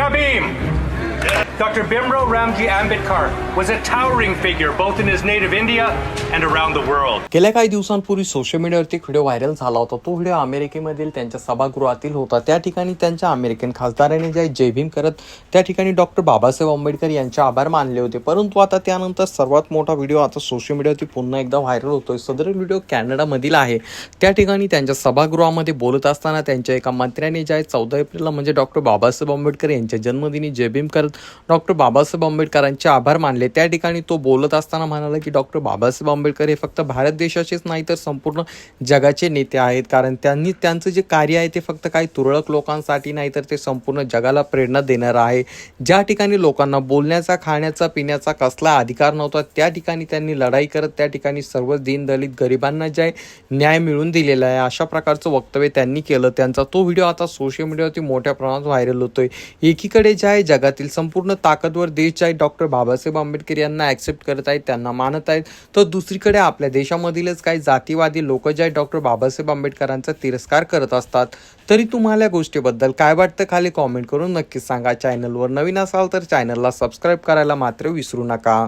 Jabim! Dr. Bimro Ramji Ambedkar was a towering figure both in his native India and around the world. गेल्या काही दिवसांपूर्वी social मीडियावरती एक video viral झाला होता तो व्हिडिओ अमेरिकेमधील त्यांच्या सभागृहातील होता त्या ठिकाणी त्यांच्या अमेरिकन खासदाराने जे जय भीम करत त्या ठिकाणी डॉक्टर बाबासाहेब आंबेडकर यांचे आभार मानले होते परंतु आता त्यानंतर सर्वात मोठा व्हिडिओ आता सोशल मीडियावरती पुन्हा एकदा व्हायरल होतोय सदर व्हिडिओ कॅनडामधील आहे त्या ठिकाणी त्यांच्या सभागृहामध्ये बोलत असताना त्यांच्या एका मंत्र्याने ज्या चौदा एप्रिलला म्हणजे डॉक्टर बाबासाहेब आंबेडकर यांच्या जन्मदिनी जय भीम करत डॉक्टर बाबासाहेब आंबेडकरांचे आभार मानले. त्या ठिकाणी तो बोलत असताना म्हणाला की डॉक्टर बाबासाहेब आंबेडकर हे फक्त भारत देशाचेच नाही तर संपूर्ण जगाचे नेते आहेत. कारण त्यांनी त्यांचं जे कार्य आहे ते फक्त काही तुरळक लोकांसाठी नाही तर ते संपूर्ण जगाला प्रेरणा देणारं आहे. ज्या ठिकाणी लोकांना बोलण्याचा खाण्याचा पिण्याचा कसला अधिकार नव्हता त्या ठिकाणी त्यांनी लढाई करत त्या ठिकाणी सर्व दीनदलित गरिबांना जे न्याय मिळून दिलेला आहे अशा प्रकारचं वक्तव्य त्यांनी केलं. त्यांचा तो व्हिडिओ आता सोशल मीडियावरती मोठ्या प्रमाणात व्हायरल होतोय. एकीकडे जे आहे जगातील संपूर्ण ताकदवर देश आहे. डॉक्टर बाबासाहेब आंबेडकर यांना ॲक्सेप्ट करत आहेत त्यांना मानत आहेत. तर दुसरीकडे आपल्या देशामधीलच काही जातीवादी लोक जे आहेत डॉक्टर बाबासाहेब आंबेडकरांचा तिरस्कार करत असतात. तरी तुम्हाला या गोष्टीबद्दल काय वाटतं? खाली कॉमेंट करून नक्कीच सांगा. चॅनलवर नवीन असाल तर चॅनलला सबस्क्राईब करायला मात्र विसरू नका.